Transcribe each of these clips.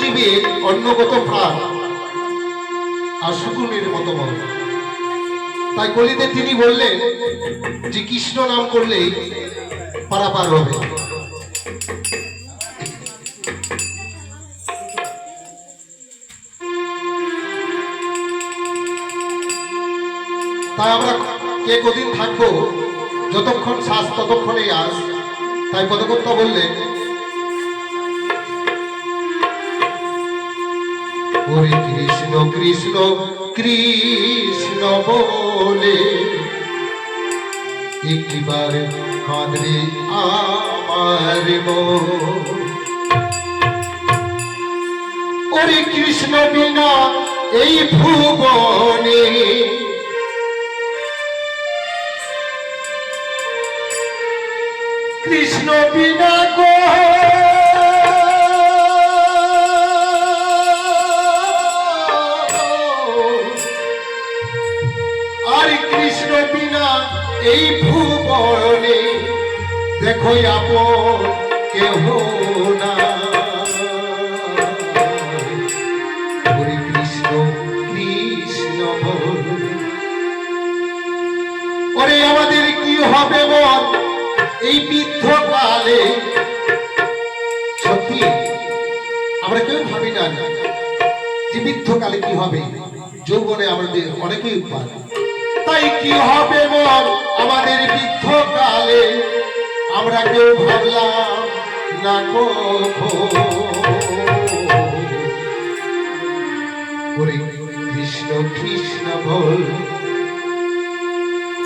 জীবের অন্নগত প্রাণ আর শকুনের মতো মন তাই কলিতে তিনি বললেন যে কৃষ্ণ নাম করলেই পারাপার হবে। তাই আমরা কে কদিন থাকব? যতক্ষণ শ্বাস, ততক্ষণেই আস। তাই পদকর্তা বললেন ওরে কৃষ্ণ কৃষ্ণ কৃষ্ণ বলে একটিবার কাঁদরে আমার। ওরে কৃষ্ণ বিনা এই ভুবনে কৃষ্ণ বিনা হবে বল এই বৃদ্ধ কালে সত্যি, আমরা কেউ ভাবি না যে বৃদ্ধ কালে কি হবে? যৌবনে আমাদের অনেকেই উৎপাদ তাই কি হবে বল আমাদের বৃদ্ধ কালে আমরা কেউ ভাবলাম না কৃষ্ণ কৃষ্ণ বল।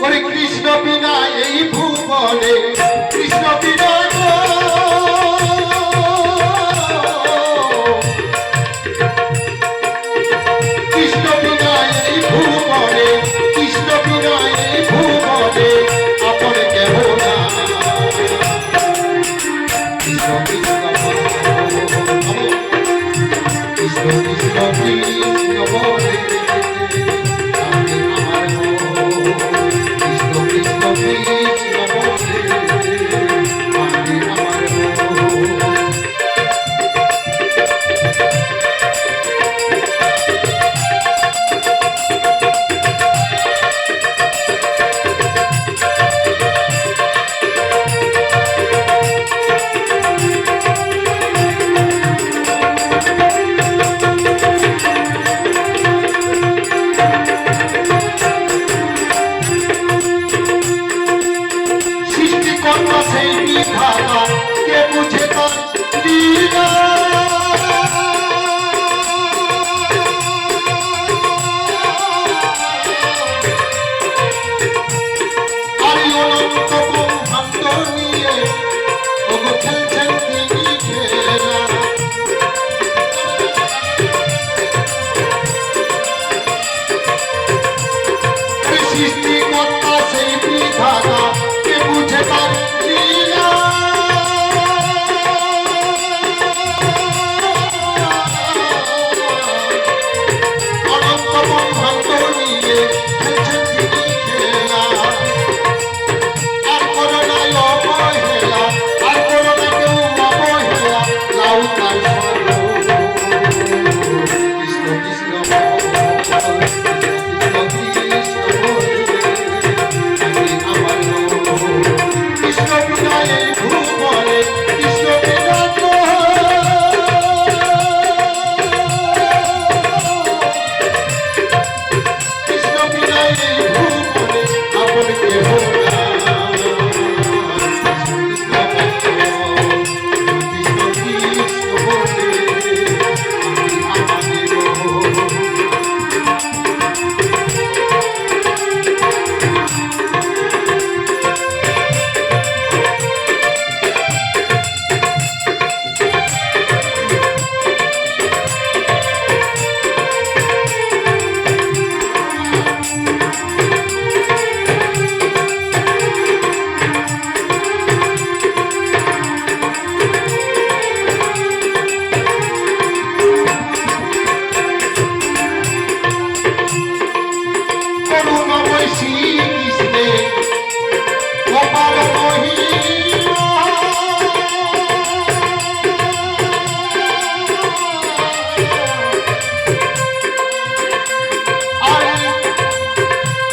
ওরে কৃষ্ণ বিনা এই ভুবনে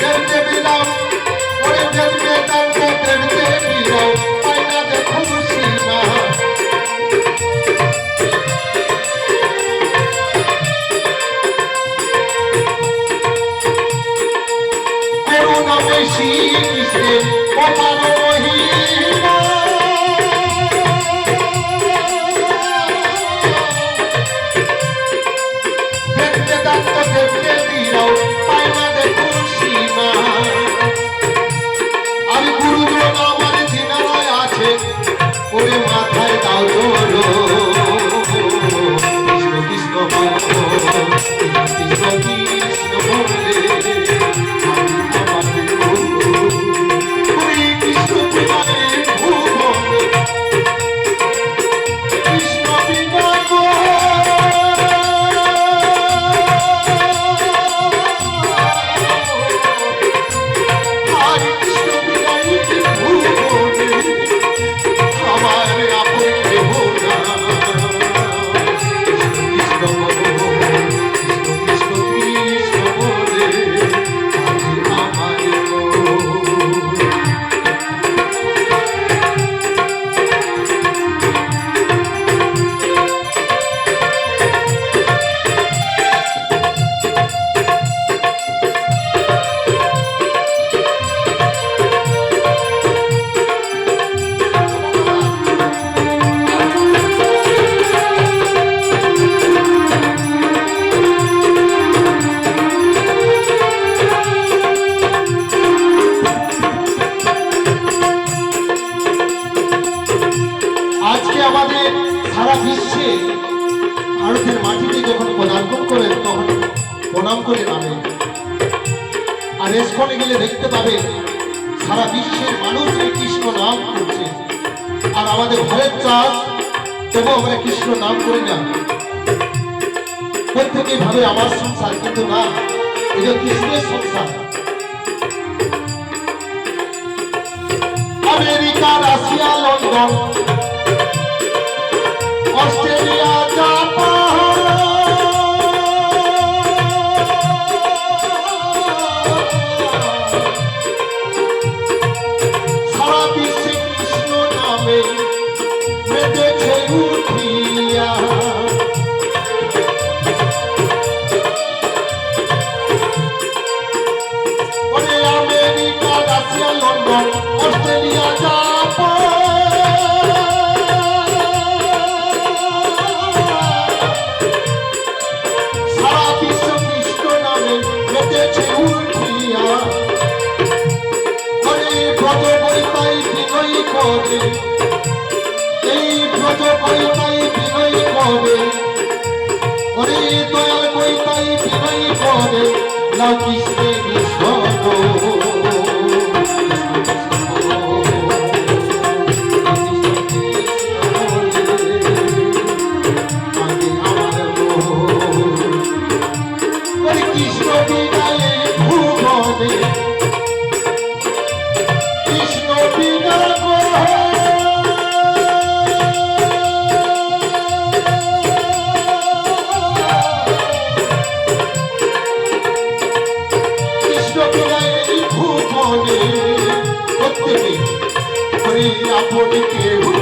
দেবী দাও ওরে দেবী দাও দেবী মাটিতে যখন পদার্পণ করেন তখন প্রণাম করে নামে আর এসকনে গেলে দেখতে পাবে, সারা বিশ্বের মানুষ এই কৃষ্ণ নাম করছে। আর আমাদের ঘরের চাষ তবু আমরা কৃষ্ণ নাম করি না। প্রত্যেকে ভাবে আমার সংসার কিন্তু না এটা কৃষ্ণের সংসার। আমেরিকা রাশিয়া লন্ডন, অস্ট্রেলিয়া করে না কৃষ্ণে কৃষ্ণ আপনি কেউ